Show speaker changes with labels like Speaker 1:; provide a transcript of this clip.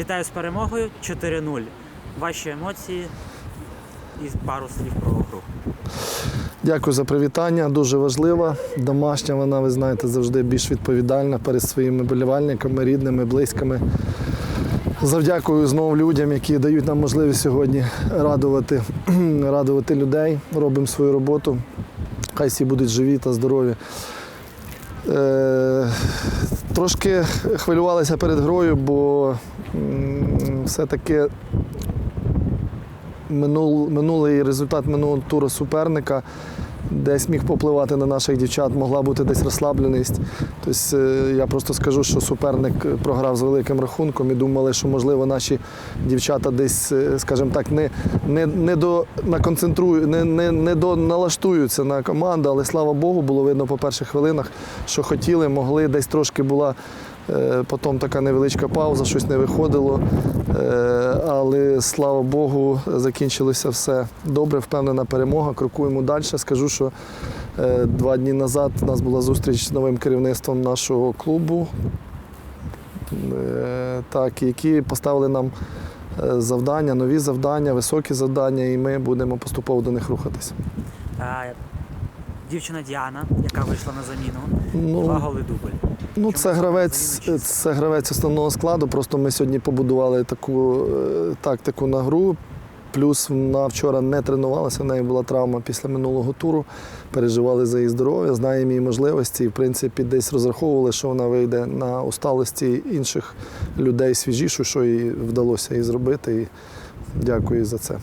Speaker 1: Вітаю з перемогою 4-0. Ваші емоції і пару слів про гру.
Speaker 2: Дякую за привітання. Дуже важлива. Домашня вона, ви знаєте, завжди більш відповідальна перед своїми болівальниками, рідними, близькими. Завдякую знову людям, які дають нам можливість сьогодні радувати, радувати людей. Робимо свою роботу. Хай всі будуть живі та здорові. Е, трошки хвилювалися перед грою, бо все-таки минул, минулий результат минулого туру суперника десь міг попливати на наших дівчат, могла бути десь розслабленість. Тобто е, я просто скажу, що суперник програв з великим рахунком і думали, що можливо наші дівчата десь, е, скажімо так, не, не, не до не, не, не до налаштуються на команду, але слава Богу, було видно по перших хвилинах, що хотіли, могли, десь трошки була. Е, Потім така невеличка пауза, щось не виходило. Е, Але слава Богу, закінчилося все добре, впевнена перемога. Крокуємо далі. Скажу, що е, два дні назад у нас була зустріч з новим керівництвом нашого клубу, так, які поставили нам завдання, нові завдання, високі завдання, і ми будемо поступово до них рухатися.
Speaker 1: Дівчина Діана, яка вийшла на заміну,
Speaker 2: Ну,
Speaker 1: два голи дубль.
Speaker 2: Ну, це гравець, це гравець основного складу. Просто ми сьогодні побудували таку е, тактику на гру. Плюс вона вчора не тренувалася, в неї була травма після минулого туру. Переживали за її здоров'я, знаємо її можливості. І, в принципі, десь розраховували, що вона вийде на усталості інших людей свіжішу, що їй вдалося їй зробити. І дякую за це.